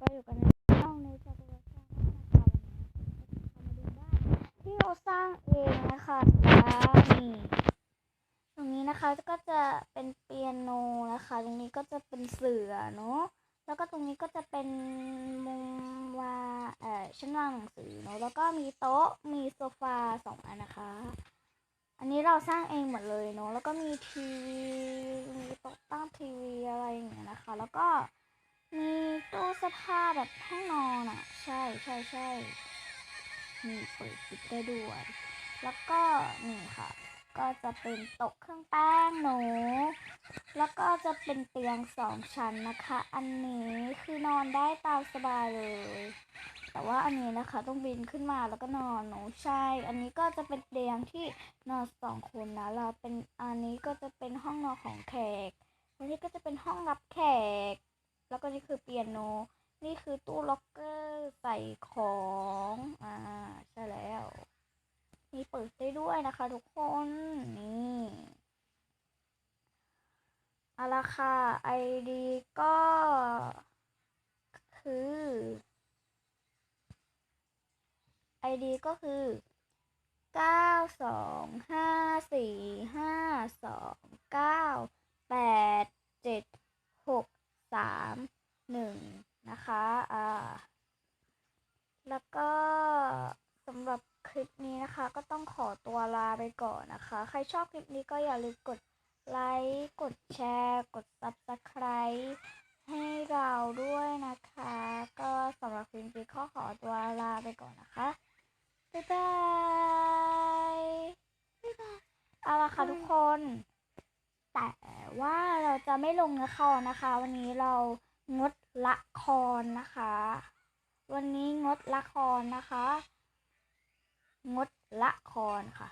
ก็อยู่กันในช่องในจตุรชาตินะคะวันนี้เรามาดูบ้านที่เราสร้างเองนะคะนี่ตรงนี้นะคะก็จะเป็นเปียโนนะคะ ตรงนี้ก็จะเป็นเสือเนาะแล้วก็ตรงนี้ก็จะเป็นมุมวาเอ่อชั้นวางหนังสือเนาะแล้วก็มีโต๊ะมีโซฟาสองอันนะคะ อันนี้เราสร้างเองหมดเลยเนาะแล้วก็มีทีวีมีโต๊ะตั้งทีวีอะไรอย่างเงี้ยนะคะ แล้วก็ มีตู้เสื้อผ้าแบบห้องนอนอะ ใช่ใช่ใช่นี่เปิดปิดได้ด้วย แล้วก็นี่ค่ะ ก็จะเป็นโต๊ะเครื่องแป้งหนู แล้วก็จะเป็นเตียงสองชั้นนะคะ อันนี้คือนอนได้ตามสบายเลย แต่ว่าอันนี้นะคะต้องบินขึ้นมาแล้วก็นอนหนูใช่ อันนี้ก็จะเป็นเตียงที่นอนสองคนนะ เราเป็นอันนี้ก็จะเป็นห้องนอนของแขกอันนี้ก็จะเป็นห้องรับแขก แล้วก็นี่คือเปียโน นี่คือตู้ล็อกเกอร์ใส่ของ อ่าใช่แล้วมีเปิดได้ด้วยนะคะทุกคน นี่เอาละค่ะ ID ก็ คือ ID ก็คือเก้าสองห้าสี่ห้าสองเก้าแปดเจ็ดหกสาม หนึ่งนะคะอ่าแล้วก็สำหรับคลิปนี้นะคะ ก็ต้องขอตัวลาไปก่อนนะคะ ใครชอบคลิปนี้ก็อย่าลืมกดไลค์กดแชร์ กด Subscribe ให้เราด้วยนะคะ ก็สำหรับคลิปนี้ก็ขอตัวลาไปก่อนนะคะ บ๊ายบายบ๊ายบายเอาละค่ะทุกคน แต่ว่าเราจะไม่ลงละครนะคะ วันนี้เรา งดละครนะคะ วันนี้งดละครนะคะ งดละครค่ะ